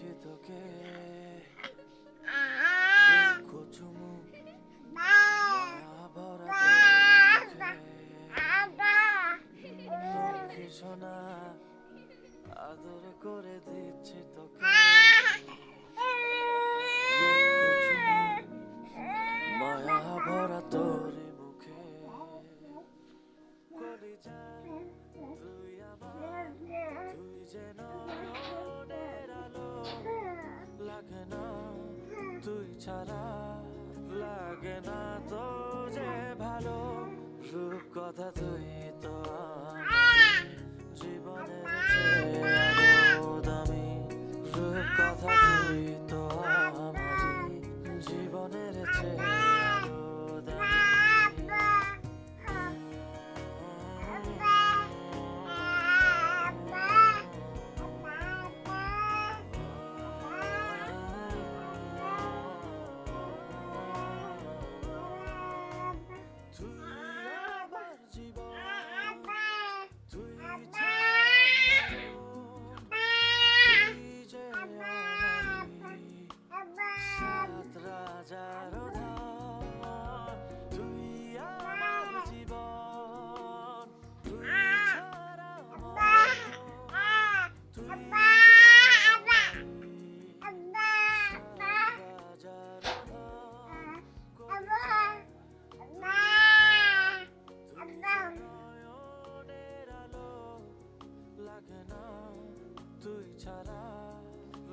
পেয়েছি তোকে। কচুমু সোনা আদর করে দিচ্ছি তোকে। ছাড়া লাগে না তো যে ভালো রূপ কথা তুই তো জীবনের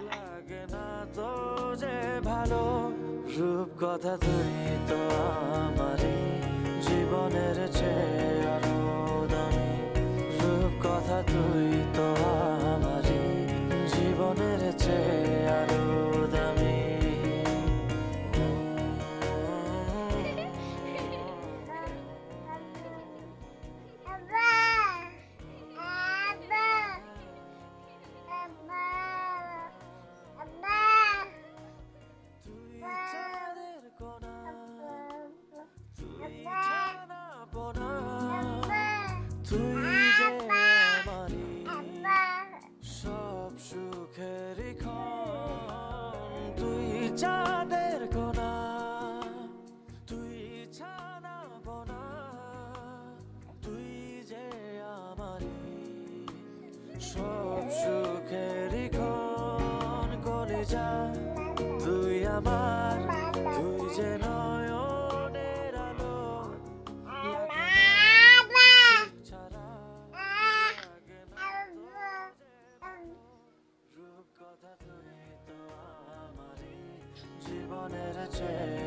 লাগে না তো যে ভালো। রূপ কথা তুই তো আমার তুই চাঁদের কোনা তুই ছানা বোনা তুই যে আমারে সব return.